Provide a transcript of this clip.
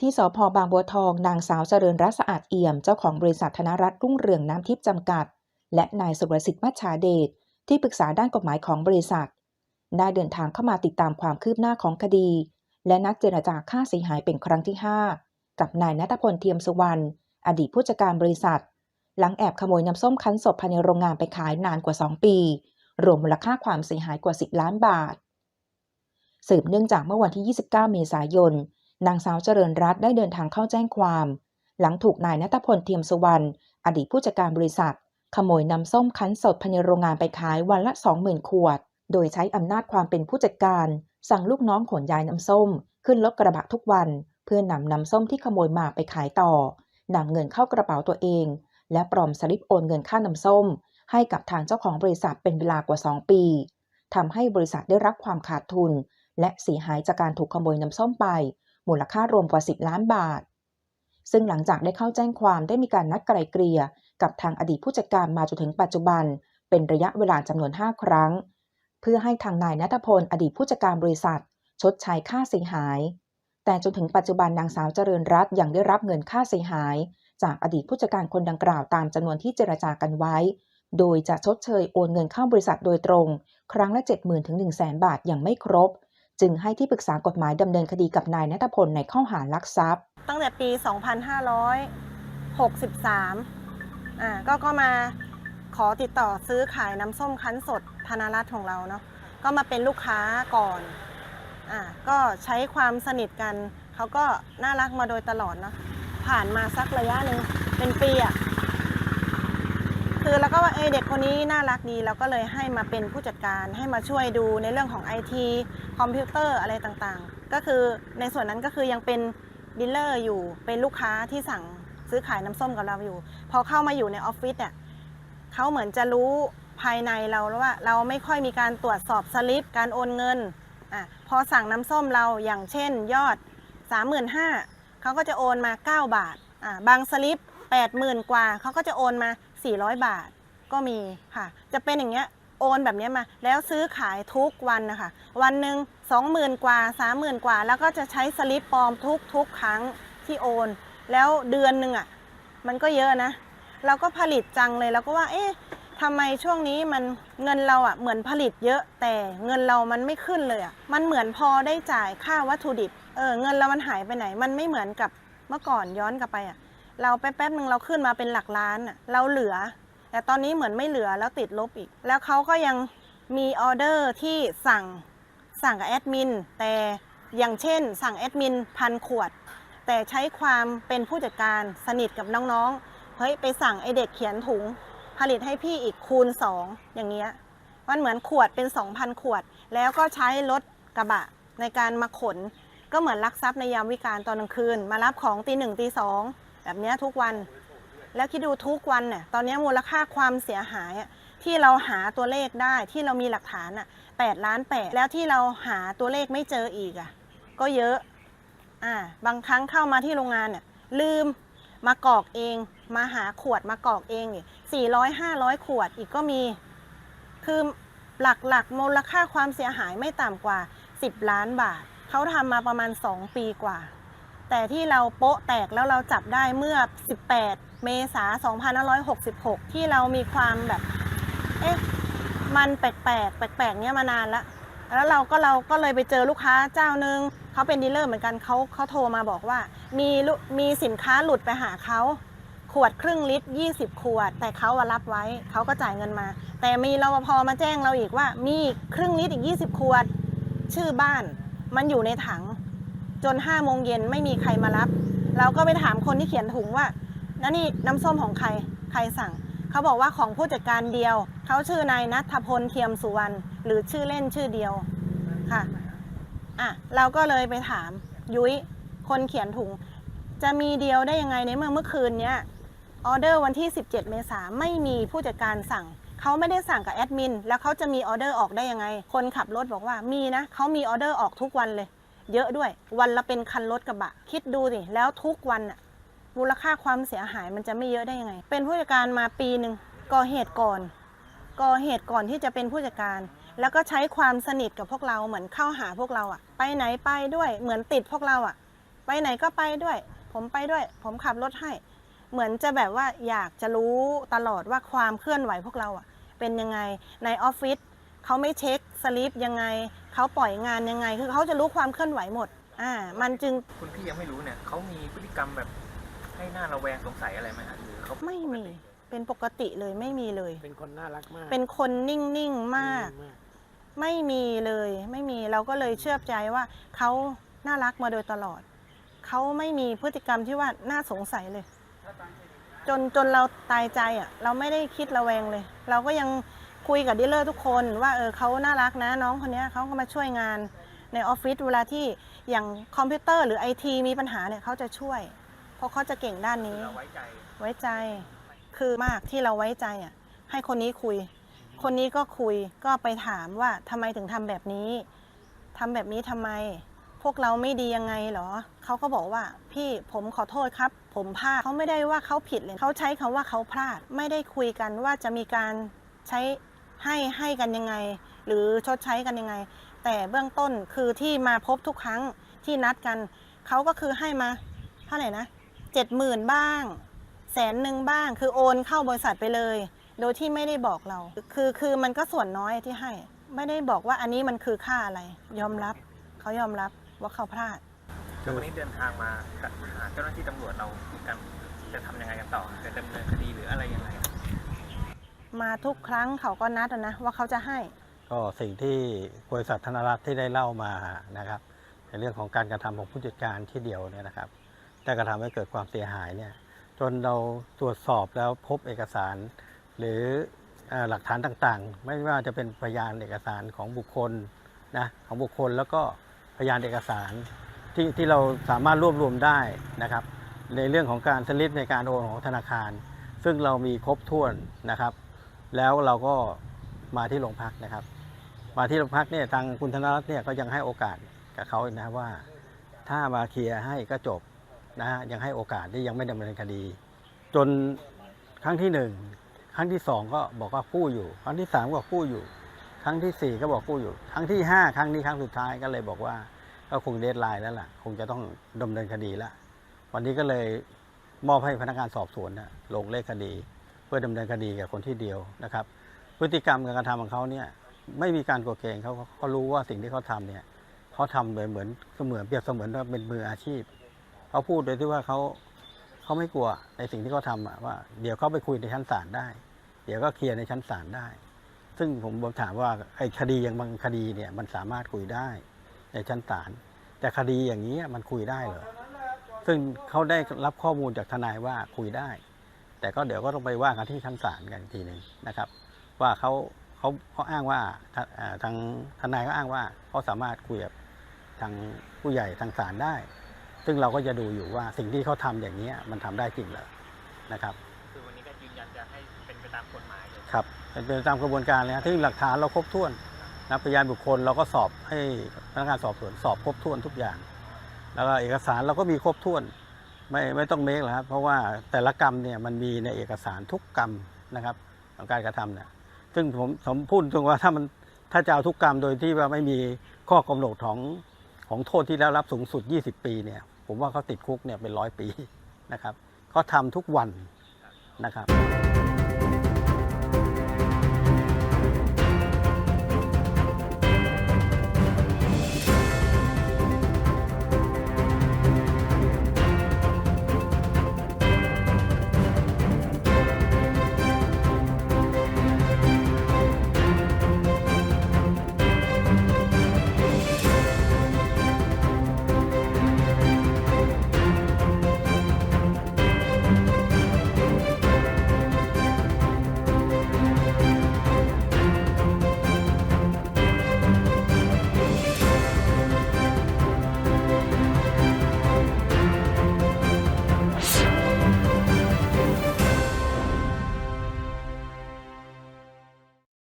ที่สพบางบัวทองนางสาวเจริญรัตสะอาดเอี่ยม เจ้าของบริษัทธนรัตน์รุ่งเรืองน้ำทิพย์จำกัด และนายสุรสิทธิ์มัชชาเดชที่ปรึกษาด้านกฎหมายของบริษัทได้เดินทางเข้ามาติดตามความคืบหน้าของคดี และนัดเจรจาค่าเสียหายเป็นครั้งที่ 5 กับนายนัทพลเทียมสุวรรณอดีตผู้จัดการบริษัท หลังแอบขโมยน้ำส้มคั้นสดภายในโรงงานไปขายนานกว่า 2 ปี รวมมูลค่าความเสียหายกว่า 10 ล้านบาท สืบเนื่องจากเมื่อวันที่ 29 เมษายน นางสาวเจริญรัตน์ได้เดินทางเข้าแจ้งความ หลังถูกนายนัทพลเทียมสุวรรณอดีตผู้จัดการบริษัท ขโมยน้ำส้มคั้นสดภายในโรงงานไปขายวันละ 20,000 ขวด โดยใช้อำนาจความเป็นผู้จัดการ สั่งลูกน้องขนย้ายน้ำส้ม ขึ้นรถกระบะทุกวัน เพื่อนำน้ำส้มที่ขโมยมาไปขายต่อนำเงินเข้ากระเป๋าตัวเอง และปลอมสลิปโอนเงินค่าน้ำส้ม ให้กับทางเจ้าของบริษัทเป็นเวลากว่า 2 ปีทำให้บริษัทได้รับความขาดทุน และเสียหายจากการถูกขโมยน้ำส้มไป มูลค่ารวมกว่า 10 ล้านบาท ซึ่งหลังจากได้เข้าแจ้งความได้มีการนัดไกลเกลี่ยกับทางอดีตผู้จัดการมาจนถึงปัจจุบัน เป็นระยะเวลาจำนวน 5 ครั้ง เพื่อให้ทางนายนัทพลอดีตผู้จัดการบริษัท ชดใช้ค่าเสียหาย แต่จนถึงปัจจุบันนางสาวเจริญรัตน์ยังได้รับเงินค่าเสียหาย จากอดีตผู้จัดการคนดังกล่าวตามจำนวนที่เจรจากันไว้ โดยจะชดเชยโอนเงินเข้าบริษัทโดยตรง ครั้งละ 70,000ถึง1,000 0 บาทอย่างไม่ครบ จึงให้ที่ปรึกษากฎหมายดำเนินคดีกับนายนัทพลในข้อหารักทรัพย์ ตั้งแต่ปี 2563อ่าก็ก็มาขอติดต่อซื้อขายน้ำส้มคั้นสดธนรัตน์ของเราเนาะก็มาเป็นลูกค้าก่อนอ่าก็ใช้ความสนิทกันเขาก็น่ารักมาโดยตลอดเนาะผ่านมาสักระยะหนึ่งเป็นปีอะ คือแล้วก็ว่าเอเด็กคนนี้น่ารักดีเราก็เลยให้มาเป็นผู้จัดการให้มาช่วยดูในเรื่องของไอทีคอมพิวเตอร์อะไรต่างๆ ก็คือในส่วนนั้นก็คือยังเป็นดีลเลอร์อยู่เป็นลูกค้าที่สั่งซื้อขายน้ำส้มกับเราอยู่ พอเข้ามาอยู่ในออฟฟิศเนี่ยเขาเหมือนจะรู้ภายในเราแล้วว่า เราไม่ค่อยมีการตรวจสอบสลิปการโอนเงินอะพอสั่งน้ำส้มเราอย่างเช่น ยอด 35,000เขาก็จะโอนมา 9 บาทอะบางสลิป 80,000 กว่าเขาก็จะโอนมา 400 บาทก็มีค่ะ จะเป็นอย่างเงี้ยโอนแบบนี้มา แล้วซื้อขายทุกวันนะคะ วันหนึ่ง20,000 กว่า 30,000 กว่า แล้วก็จะใช้สลิปปลอมทุกทุกครั้งที่โอน แล้วเดือนหนึ่งอะมันก็เยอะนะ เราก็ผลิตจังเลยเราก็ว่า เอ๊ะทำไมช่วงนี้มันเงินเราอะเหมือนผลิตเยอะแต่เงินเรามันไม่ขึ้นเลยอะมันเหมือนพอได้จ่ายค่าวัตถุดิบเออเงินเรามันหายไปไหน มันไม่เหมือนกับเมื่อก่อนย้อนกลับไปอะ เราแป๊บๆหนึ่งเราขึ้นมาเป็นหลักล้านอะเราเหลือ แต่ตอนนี้เหมือนไม่เหลือแล้วติดลบอีก แล้วเขาก็ยังมีออเดอร์ที่สั่งสั่งกับแอดมินแต่อย่างเช่น สั่งแอดมินพันขวด แต่ใช้ความเป็นผู้จัดการสนิทกับน้องๆเฮ้ยไปสั่งไอเด็กเขียนถุง ผลิตให้พี่อีกคูณ 2 อย่างเงี้ยมันเหมือนขวดเป็น 2,000 ขวด แล้วก็ใช้รถกระบะในการมาขน ก็เหมือนลักทรัพย์ในยามวิการตอนกลางคืน มารับของตีหนึ่งตีสอง แบบนี้ทุกวัน แล้วคิดดูทุกวันเนี่ยตอนนี้มูลค่าความเสียหายที่เราหาตัวเลขได้ที่เรามีหลักฐานอะแปดล้านแปดแล้วที่เราหาตัวเลขไม่เจออีกอะก็เยอะอ่าบางครั้งเข้ามาที่โรงงานเนี่ยลืมมากรอกเอง มาหาขวดมากรอกเองเนี่ยสี่ร้อยห้าร้อยขวดอีกก็มี คือหลักๆมูลค่าความเสียหายไม่ต่ำกว่า 10 ล้านบาท เขาทำมาประมาณ 2 ปีกว่า แต่ที่เราโป๊ะแตกแล้วเราจับได้เมื่อ 18 เมษายน2566 ที่เรามีความแบบ เอ๊ะ มันแปลกๆแปลกๆเนี้ยมานานล้วแล้วเราก็เราก็เลยไปเจอลูกค้าเจ้านึง เขาเป็นดีลเลอร์เหมือนกันเขาเขาโทรมาบอกว่า มีลูมีสินค้าหลุดไปหาเขาขวดครึ่งลิตร 20 ขวด แต่เขาอะรับไว้เขาก็จ่ายเงินมา แต่มีรปภมาแจ้งเราอีกว่า มีครึ่งลิตรอีก 20 ขวด ชื่อบ้าน มันอยู่ในถัง จน5โมงเย็นไม่มีใครมารับ เราก็ไปถามคนที่เขียนถุงว่านั่นนี่น้ำส้มของใครใครสั่ง เขาบอกว่าของผู้จัดการเดียว เขาชื่อนายนัทพลเทียมสุวรรณหรือชื่อเล่นชื่อเดียวค่ะอะเราก็เลยไปถามยุ้ยคนเขียนถุง จะมีเดียวได้ยังไงในเมื่อเมื่อคืนเนี้ยออเดอร์วันที่ 17 เมษาไม่มีผู้จัดการสั่งเขาไม่ได้สั่งกับแอดมินแล้วเขาจะมีออเดอร์ออกได้ยังไง คนขับรถบอกว่ามีนะเขามีออเดอร์ออกทุกวันเลย เยอะด้วย วันละเป็นคันรถกระบะ คิดดูสิแล้วทุกวันอะมูลค่าความเสียหายมันจะไม่เยอะได้ยังไง เป็นผู้จัดการมาปีหนึ่งก่อเหตุก่อน ก่อเหตุก่อนที่จะเป็นผู้จัดการ แล้วก็ใช้ความสนิทกับพวกเราเหมือนเข้าหาพวกเราอะไปไหนไปด้วย เหมือนติดพวกเราอะไปไหนก็ไปด้วย ผมไปด้วย ผมขับรถให้ เหมือนจะแบบว่าอยากจะรู้ตลอดว่าความเคลื่อนไหวพวกเราอะเป็นยังไงในออฟฟิศ เขาไม่เช็คสลิปยังไง เขาปล่อยงานยังไง คือเขาจะรู้ความเคลื่อนไหวหมด อ่า มันจึงคุณพี่ยังไม่รู้เนี่ยเขามีพฤติกรรมแบบให้หน้าระแวงสงสัยอะไรไหมฮะหรือเขาไม่มี เป็นปกติเลยไม่มีเลย เป็นคนน่ารักมากเป็นคนนิ่งๆมากนิ่งไม่มีเลย ไม่มีเราก็เลยเชื่อใจว่าเขาน่ารักมาโดยตลอด เขาไม่มีพฤติกรรมที่ว่าน่าสงสัยเลย จนจนเราตายใจอะ เราไม่ได้คิดระแวงเลย เราก็ยัง คุยกับดีลเลอร์ทุกคนว่าเออเขาน่ารักนะน้องคนเนี้ยเขาก็มาช่วยงานในออฟฟิศเวลาที่อย่างคอมพิวเตอร์หรือไอทีมีปัญหาเนี่ยเขาจะช่วย เพราะเขาจะเก่งด้านนี้ เราไว้ใจ ไว้ใจคือมากที่เราไว้ใจอะให้คนนี้คุย คนนี้ก็คุยก็ไปถามว่าทำไมถึงทำแบบนี้ทำแบบนี้ทำไม พวกเราไม่ดียังไงเหรอเขาก็บอกว่าพี่ผมขอโทษครับ ผมพลาดเขาไม่ได้ว่าเขาผิดเลยเขาใช้คำว่าเขาพลาด ไม่ได้คุยกันว่าจะมีการใช้ ให้ให้กันยังไง หรือชดใช้กันยังไง แต่เบื้องต้นคือที่มาพบทุกครั้งที่นัดกันเขาก็คือให้มาเท่าไหร่นะเจ็ดหมื่นบ้างแสนหนึ่งบ้างคือโอนเข้าบริษัทไปเลย โดยที่ไม่ได้บอกเรา คือคือมันก็ส่วนน้อยที่ให้ ไม่ได้บอกว่าอันนี้มันคือค่าอะไร ยอมรับเขายอมรับว่าเขาพลาดแล้ววันนี้เดินทางมาหาเจ้าหน้าที่ตำรวจเรากันจะทำยังไงกันต่อจะดำเนินคดีหรืออะไรยังไง มาทุกครั้งเขาก็นัดนะว่าเขาจะให้ ก็สิ่งที่บริษัทธนรัฐที่ได้เล่ามานะครับ ในเรื่องของการกระทำของผู้จัดการที่เดียวเนี่ยนะครับได้กระทำให้เกิดความเสียหายเนี่ยจนเราตรวจสอบแล้วพบเอกสาร หรืออหลักฐานต่างๆ ไม่ว่าจะเป็นพยานเอกสารของบุคคลนะของบุคคลแล้วก็พยานเอกสารที่ที่เราสามารถรวบรวมได้นะครับ ในเรื่องของการสลิปในการโอนของธนาคาร ซึ่งเรามีครบถ้วนนะครับ แล้วเราก็มาที่โรงพักนะครับ มาที่โรงพักเนี่ยทางคุณธนรัตน์เนี่ยก็ยังให้โอกาสกับเขาอีกนะว่า ถ้ามาเคลียร์ให้ก็จบนะฮะยังให้โอกาสที่ยังไม่ดำเนินคดี จนครั้งที่หนึ่งครั้งที่สองก็บอกว่ากู้อยู่ ครั้งที่สามก็กู้อยู่ ครั้งที่สี่ก็บอกกู้อยู่ ครั้งที่ห้าครั้งนี้ครั้งสุดท้ายก็เลยบอกว่าก็คงเดทไลน์แล้วล่ะ คงจะต้องดำเนินคดีละวันนี้ก็เลยมอบให้พนักงานสอบสวนนะลงเลขคดี เพื่อดำเนินคดีกับคนที่เดียวนะครับ พฤติกรรมการกระทำของเขาเนี่ยไม่มีการกดเกณฑ์เขาเขารู้ว่าสิ่งที่เขาทำเนี่ยเขาทำโดยเหมือนเสมือนเปรียบเสมือนว่าเป็นมืออาชีพเขาพูดโดยที่ว่าเขาเขาไม่กลัวในสิ่งที่เขาทำอะว่า เดี๋ยวเขาไปคุยในชั้นศาลได้ เดี๋ยวก็เคลียร์ในชั้นศาลได้ ซึ่งผมผมถามว่าไอ้คดีอย่างบางคดีเนี่ยมันสามารถคุยได้ในชั้นศาลแต่คดีอย่างนี้มันคุยได้เหรอซึ่งเขาได้รับข้อมูลจากทนายว่าคุยได้ แต่ก็เดี๋ยวก็ต้องไปว่ากันที่ชั้นศาลกันอีกทีหนึ่งนะครับ ว่าเขาเขาเขาอ้างว่าทาเอ่อทางทนายก็อ้างว่าเขาสามารถคุยกับทางผู้ใหญ่ทางศาลได้ ซึ่งเราก็จะดูอยู่ว่าสิ่งที่เขาทำอย่างนี้ยมันทำได้จริงเหรอนะครับคือวันนี้ก็ยืนยันจะให้เป็นไปตามกฎหมายเลยครับเป็นไปตามกระบวนการเลยนะที่หลักฐานเราครบถ้วนนะพยานบุคคลเราก็สอบให้พนักงานสอบสวนสอบครบถ้วนทุกอย่าง แล้วก็เอกสารเราก็มีครบถ้วน ไม่ไม่ต้องเมคหรอกครับเพราะว่าแต่ละกรรมเนี่ยมันมีในเอกสารทุกกรรมนะครับของการกระทำเนี่ยซึ่งผมผมพูดตรงว่าถ้ามันถ้าจะเอาทุกกรรมโดยที่ว่าไม่มีข้อกำหนดของของโทษที่ได้รับสูงสุด 20 ปีเนี่ยผมว่าเขาติดคุกเนี่ยเป็นร้อยปีนะครับเขาทำทุกวันนะครับ